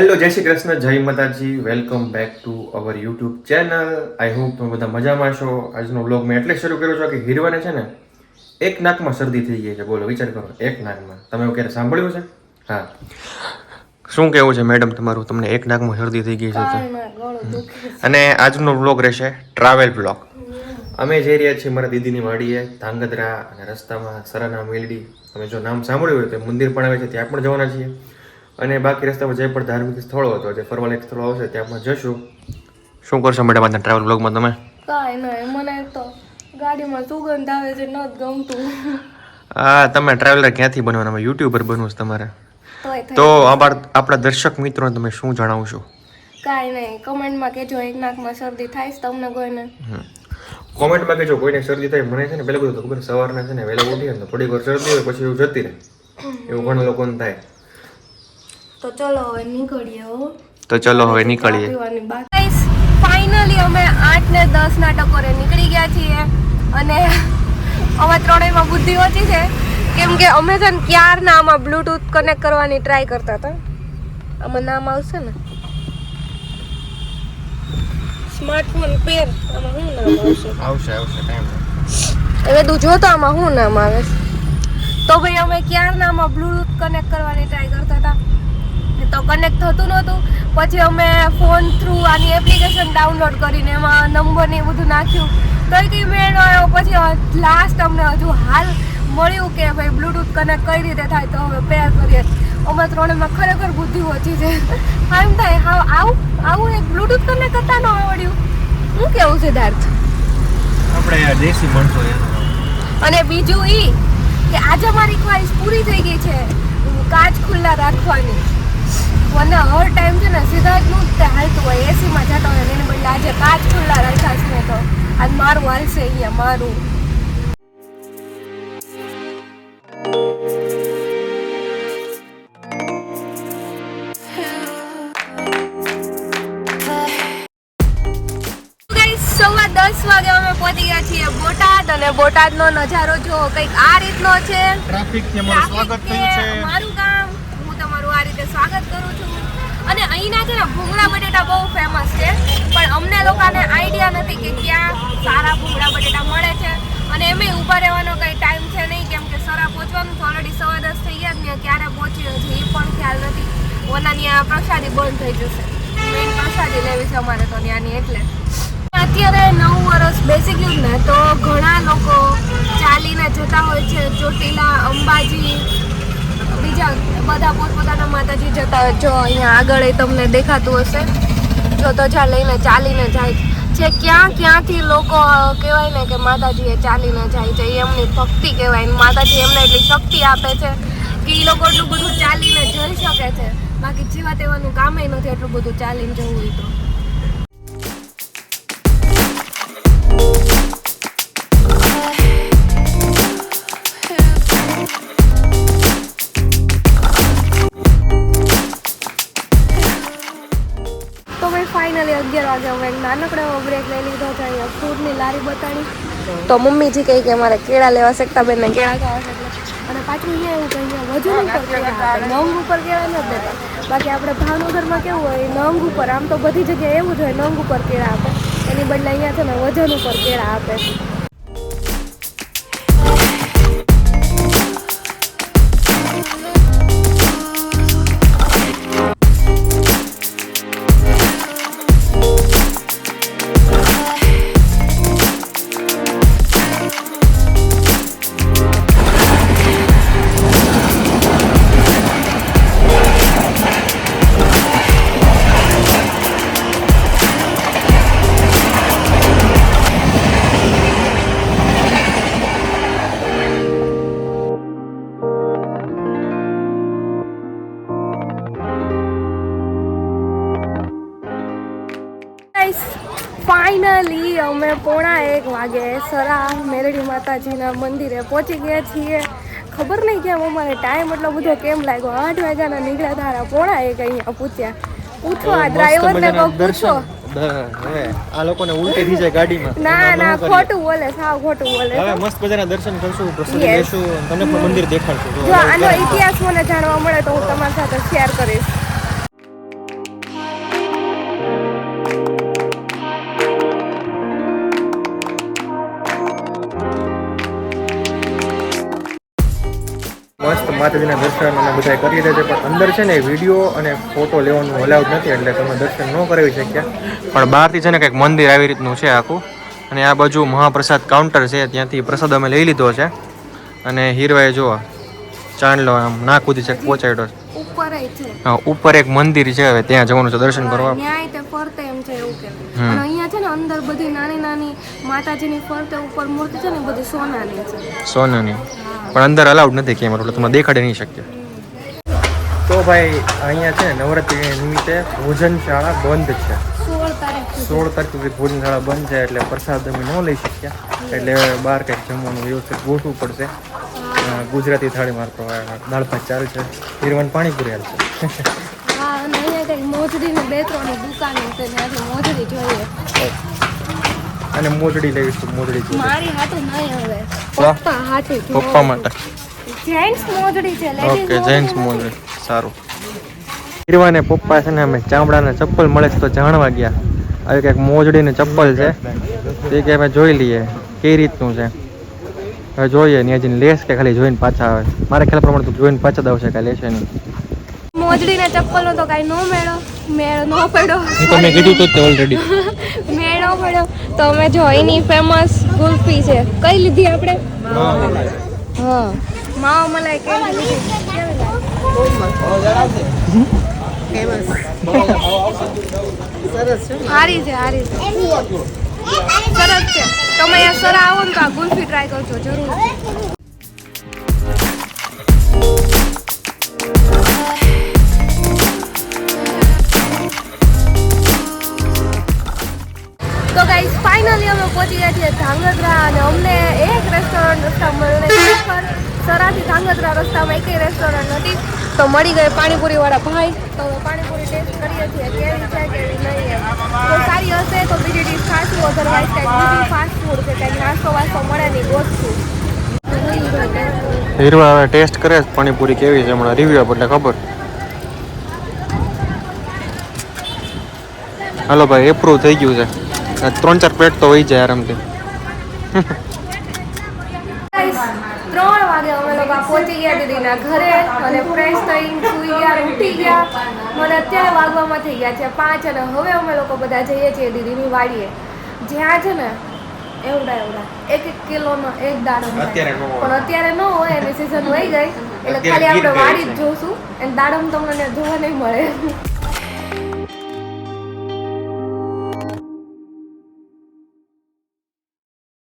Hello જય શ્રી કૃષ્ણ જય Mataji. Welcome back to our YouTube channel I hope તમે બધા મજામાં છો. આજનો વ્લોગ મેં એટલે શરૂ કર્યો છો કે હીરવાને છે ને એક નાકમાં શરદી થઈ ગઈ છે. બોલો વિચાર કરો એક નાકમાં. તમે એવું ક્યારે સાંભળ્યું છે હા. શું કેવું છે મેડમ તમારું? તમને એક નાકમાં શરદી થઈ ગઈ છે અને આજનો વ્લોગ રહેશે ટ્રાવેલ બ્લોગ અમે જઈ રહ્યા છીએ મારા દીદીની વાડીએ ધાંગધ્રા અને રસ્તામાં સરાના મેલડી. તમે જો નામ સાંભળ્યું હોય તો મંદિર પણ આવે છે ત્યાં પણ જવાના છીએ. અને બાકી રસ્તામાં જે પણ ધાર્મિક સ્થળો હતો જે ફરવાલાયક સ્થળો આવશે ત્યાં જશું. શું કરશો મેડમ આજના ટ્રાવેલ બ્લોગમાં તમે? કાંઈ નહીં મને તો ગાડીમાં સુગંધ આવે છે ન ગમતું. આ તમે ટ્રાવેલર ક્યાંથી બનવાના અમે યુટ્યુબર બનવું છે તમારે. તો આપણા દર્શક મિત્રોને તમે શું જણાવશો? કાંઈ નહીં કમેન્ટમાં કહેજો એક નાકમાં શરદી થાય છે તમને કોઈને. કોમેન્ટમાં કહેજો કોઈને શરદી થાય મને છે ને પેલા બધું તો ખબર સવારના છે ને વહેલા ઉઠીએ ને થોડીક વાર શરદી હોય પછી એવું જતી રહે. એવું ઘણા લોકોને થાય. તો ચલો હવે નીકળીએ હો. તો ચલો હવે નીકળીએ. ફાઇનલી અમે આઠ ને દસ ના ટકોરે નીકળી ગયા છીએ અને અમે ત્રણેયમાં બુદ્ધિ ઓછી છે. કેમ કે અમે છે ને ક્યારના આમાં બ્લૂટૂથ કનેક્ટ કરવાની ટ્રાય કરતા હતા. આમાં નામ આવશે ને. સ્માર્ટફોન પેર આમાં શું નામ આવશે? આવશે આવશે ટાઈમ હવે તું જોતો આમાં શું નામ આવે. છે? તો ભાઈ અમે ક્યારના આમાં બ્લૂટૂથ કનેક્ટ કરવાની ટ્રાય કરતા હતા? તો કનેક્ટ થતું નહોતું. પછી અમે ફોન થ્રુ આની એપ્લિકેશન ડાઉનલોડ કરીને એમાં નંબર ને બધું નાખ્યું. તો કઈ મેળ આવ્યો. પછી લાસ્ટ અમને હજુ હાલ મળ્યું કે ભાઈ બ્લૂટૂથ કનેક્ટ કઈ રીતે થાય તો હવે પેર કરીએ. અમે ત્રણેયમાં ખરેખર બુદ્ધિ ઓછી છે. હા એમ થાય. હા આવું આવું એક બ્લૂટૂથ કનેક્ટ કરતા ન આવડ્યું. શું કેવું સિદ્ધાર્થ? આપણે દેશી માણસો અને બીજું ઈ કે આજે મારી ખ્વાહિશ પૂરી થઈ ગઈ છે. કાચ ખુલ્લા રાખવાની. મને હર ટાઈમ છે ને સીધા જ તે હાલતું હોય. એસીમાં જતો હોય ને એને બદલે આજે કાચ ખુલ્લા રાખ્યા છે ને તો આજ મારું હાલશે અહીંયા મારું. દસ વાગે અમે પહોંચી ગયા છીએ બોટાદ અને બોટાદનો નજારો જો કંઈક આ રીતનો છે. ટ્રાફિક સ્વાગત થયું છે, મારું તમારું સ્વાગત કરું છું અને અહીંના છે ને ભૂંગળા બટેટા બહુ ફેમસ છે. પણ અમને લોકોને આઈડિયા નથી કે ક્યાં સારા ભૂંગળા બટેટા મળે છે. અને એમાં ઊભા રહેવાનો કંઈ ટાઈમ છે નહીં, કેમ કે સરા પહોંચવાનું તો ઓલરેડી સવા દસ થઈ ગયા ત્યાં ક્યારે પહોંચ્યું છે એ પણ ખ્યાલ નથી. ઓના ત્યાં પ્રસાદી બંધ થઈ જશે. મેઇન પ્રસાદી લેવી છે અમારે તો ત્યાંની એટલે. અત્યારે નવ વર્ષ બેસી ગયું ને, તો ઘણા લોકો ચાલીને જતા હોય છે, ચોટીલા, અંબાજી બધા પોતપોતાના માતાજી જતા જો અહીંયા આગળ એ તમને દેખાતું હશે. જો ધજા લઈને ચાલીને જાય. છે ક્યાં ક્યાંથી લોકો કહેવાય ને કે માતાજીએ ચાલીને જાય છે, એ એમની ભક્તિ કહેવાય માતાજી એમને એટલી શક્તિ આપે છે કે એ લોકો એટલું બધું ચાલીને જઈ શકે છે. બાકી જીવા તેવાનું કામે નથી એટલું બધું ચાલીને જવું તો. ફાઇનલી અગિયાર વાગે અમે એક નાનકડો એવો બ્રેક લઈ લીધો હતો, અહીંયા ફ્રૂટની લારી બતાડી. તો મમ્મીજી કહે કે અમારે કેળા લેવા શકતા બેન કેળા ખાવા એટલે. અને પાછું અહીંયા એવું કહીએ વજન ઉપર કેળા નંગ ઉપર કેળા ન દેતા. બાકી આપણે ભાવનગરમાં કેવું હોય, નંગ ઉપર. આમ તો બધી જગ્યાએ એવું જ હોય, નંગ ઉપર કેળા આપે. એની બદલે અહીંયા છે ને વજન ઉપર કેળા આપે. ફાઇનલી અમે પોણા એક વાગે સરા મેરડી માતાજીના મંદિરે પહોંચી ગયા છીએ. ખબર નહીં કેમ અમારે ટાઈમ એટલો બધો કેમ લાગ્યો? આઠ વાગ્યાના નીકળ્યા તારા પોણા એક અહીંયા પૂછ્યા. પૂછો આ ડ્રાઈવરને કહો પૂછો. આ લોકોને ઉલટી થઈ જાય ગાડીમાં. ના ના ખોટું બોલે સાવ ખોટું બોલે હવે મસ્ત મજાના દર્શન કરશું પ્રસાદ લેશું તમને પણ મંદિર દેખાડશું. જો આનો ઇતિહાસ મને જાણવા મળે તો હું તમારી સાથે શેર કરીશ. માતાજીના દર્શન અમે બધા કરી દે છે પણ અંદર છે ને વીડિયો અને ફોટો લેવાનું અલાઉડ નથી, એટલે તમે દર્શન ન કરાવી શક્યા. પણ બહારથી છે ને કંઈક મંદિર આવી રીતનું છે આખું. અને આ બાજુ મહાપ્રસાદ કાઉન્ટર છે, ત્યાંથી પ્રસાદ અમે લઈ લીધો છે. અને હીરવાએ જો ચાંદલો આમ નાક કૂદી છે, પહોંચાડ્યો છે. હા, ઉપર એક મંદિર છે હવે ત્યાં જવાનું છે દર્શન કરવા. ન્યાય તે ફરતે એમ છે એવું કે અને અહીંયા છે ને અંદર બધી નાની નાની માતાજીની ફરતે ઉપર મૂર્તિ છે ને બધી સોનાની છે. સોનાની. પણ અંદર અલાઉડ નથી કે એટલે તમને દેખાડી નહીં શકીએ ભાઈ અહીંયા છે ને નવરાત્રી નિમિત્તે ભોજનશાળા બંધ છે. સોળ તારીખ સુધી. ભોજનશાળા બંધ છે એટલે પ્રસાદ અમે ન લઈ શક્યા. એટલે બહાર કંઈક જમવાનું વ્યવસ્થિત ગોઠવું પડશે. ગુજરાતી થાળી મારતો દાળ ભાત ચાલ છે. હીરવન પાણીપુરી હાલ છે. અને મોજડી ને બે ત્રણ દુકાનો છે મોજડી જોઈએ. અને મોજડી લેવી મોજડી જોઈએ. મારી હાથું નહીં હવે પપ્પા હાથે પપ્પા માટે. જેન્ટ્સ મોજડી છે ઓકે જેન્ટ્સ મોજડી. સારું. હીરવાને પપ્પા છે ને અમે ચામડાના ચપ્પલ મળે છે તો જાણવા ગયા. આવી કંઈક મોજડીને ચપ્પલ છે. તે કે અમે જોઈ લઈએ કઈ રીતનું છે. હવે જોઈએ ને હજી લેસ કે ખાલી જોઈને પાછા આવે. મારા ખ્યાલ પ્રમાણે તો જોઈને પાછા જ આવશે કાંઈ લેશે નહીં. મોજડી ને ચપ્પલ નો તો કઈ નો મેળો મેળો નો પડ્યો. તમે કીધું તો જ ઓલરેડી મેળો પડ્યો. તો અમે જો એની ફેમસ ગુલ્ફી છે. કઈ લીધી આપણે? હા. માવા મલાઈ કેવી લીધી? સારી છે સારી છે તમે અહીંયા સર આવો ને તો આ ગુલ્ફી ટ્રાય કરજો જરૂર તો ગાઈસ ફાઇનલી અમે પહોંચી ગયા છીએ ધાંગધ્રા અને અમને એક રેસ્ટોરન્ટ રસ્તા ખરેખર સરાથી ધાંગધ્રા રસ્તામાં એકેય રેસ્ટોરન્ટ નથી. તો મળી ગઈ પાણીપુરી વાળા ભાઈ. તો પાણીપુરી ટેસ્ટ કરીએ છીએ કેવી છે, કેવી નહીં તો સારી હશે તો બીજી ડીશ ખાશું. અધરવાઇઝ કંઈક બીજું ફાસ્ટ ફૂડ કે કંઈક નાસ્તો વાસ્તો મળે નહીં, ગોતશું. હીરવા હવે ટેસ્ટ કરે છે પાણીપુરી કેવી છે, હમણાં રિવ્યુ આપો એટલે ખબર. હાલો ભાઈ એપ્રુવ થઈ ગયું છે. ત્રણ ચાર પ્લેટ તો હોય જાય આરામથી. ત્રણ વાગે અમે લોકો પહોંચી ગયા દીદીના ઘરે અને ફ્રેશ થઈને સુઈ ગયા ઉઠી ગયા. મને અત્યારે વાગવામાં થઈ ગયા છે પાંચ અને હવે અમે લોકો બધા જઈએ છીએ દીદીની વાડીએ. જ્યાં છે ને એવડા એવડા એક એક કિલોનો એક હોય. પણ અત્યારે ન હોય એની સિઝન વહી ગઈ. એટલે ખાલી આપણે વાડી જ. જોશું. અને દાડમ તમને જોવા નહીં મળે.